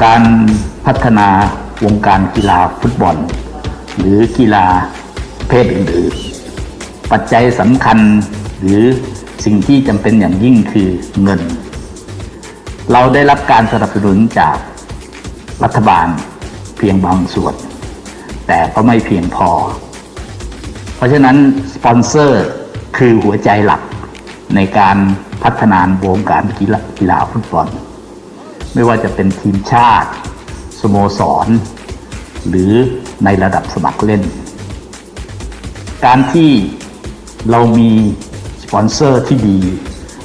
การพัฒนาวงการกีฬาฟุตบอล หรือกีฬาเพศอื่นๆปัจจัยสำคัญหรือสิ่งที่จำเป็นอย่างยิ่งคือเงิน เราได้รับการสนับสนุนจากรัฐบาลเพียงบางส่วน แต่ก็ไม่เพียงพอ เพราะฉะนั้น สปอนเซอร์คือหัวใจหลักในการพัฒนาวงการกีฬากีฬาฟุตบอล ไม่ว่าจะเป็นทีมชาติ สโมสร หรือในระดับสมัครเล่น การที่เรามีสปอนเซอร์ที่ดี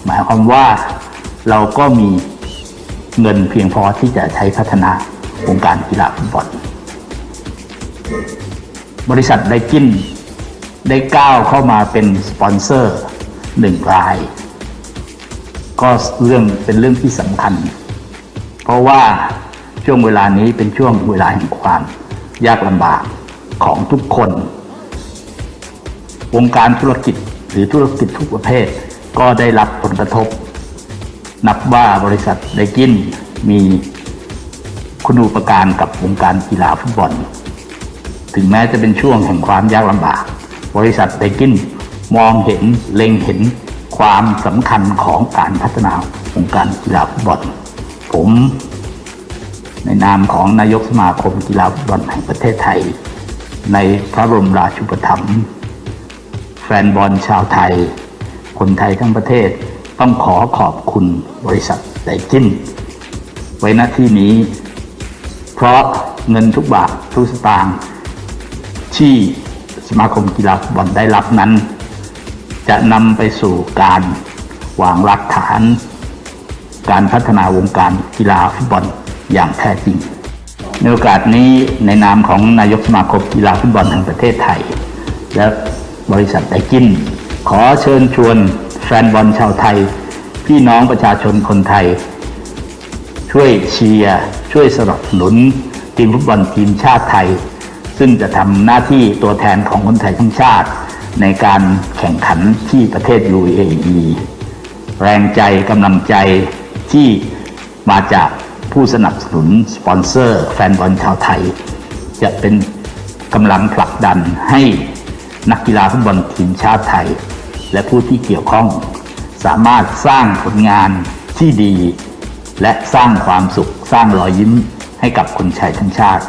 หมายความว่าเราก็มีเงินเพียงพอที่จะใช้พัฒนาวงการกีฬาฟุตบอล บริษัทไดกินได้ก้าวเข้ามาเป็นสปอนเซอร์หนึ่งราย ก็เรื่องเป็นเรื่องที่สำคัญ เพราะว่าช่วงเวลานี้เป็นช่วงเวลาแห่งความยากลำบากของทุกคน วงการธุรกิจหรือธุรกิจทุกประเภท ก็ได้รับผลกระทบ นับว่าบริษัทไดกินมีคุณูปการกับวงการกีฬาฟุตบอล ถึงแม้จะเป็นช่วงแห่งความยากลำบาก บริษัทไดกินมองเห็นเล็งเห็นความสำคัญของการพัฒนาวงการกีฬาฟุตบอล ผมในนามของนายกสมาคมกีฬาฟุตบอลแห่งประเทศไทย ในพระบรมราชูปถัมภ์แฟนบอลชาวไทย คนไทยทั้งประเทศต้องขอขอบคุณบริษัทไดกินไว้ณที่นี้ เพราะเงินทุกบาททุกสตางค์ที่สมาคมกีฬาฟุตบอลได้รับนั้น จะนำไปสู่การวางรากฐาน การพัฒนาวงการกีฬาฟุตบอลอย่างแท้จริง ในโอกาสนี้ในนามของนายกสมาคมกีฬาฟุตบอลแห่งประเทศไทย และบริษัทไดกิน ขอเชิญชวนแฟนบอลชาวไทย พี่น้องประชาชนคนไทย ช่วยเชียร์ช่วยสนับสนุนทีมฟุตบอลทีมชาติไทย ซึ่งจะทำหน้าที่ตัวแทนของคนไทยทั้งชาติ ในการแข่งขันที่ประเทศ UAE แรงใจกำลังใจ ที่มาจากผู้สนับสนุนสปอนเซอร์ แฟนบอลชาวไทย จะเป็นกำลังผลักดันให้นักกีฬาฟุตบอลทีมชาติไทย และผู้ที่เกี่ยวข้อง สามารถสร้างผลงานที่ดี และสร้างความสุข สร้างรอยยิ้มให้กับคนไทยทั้งชาติ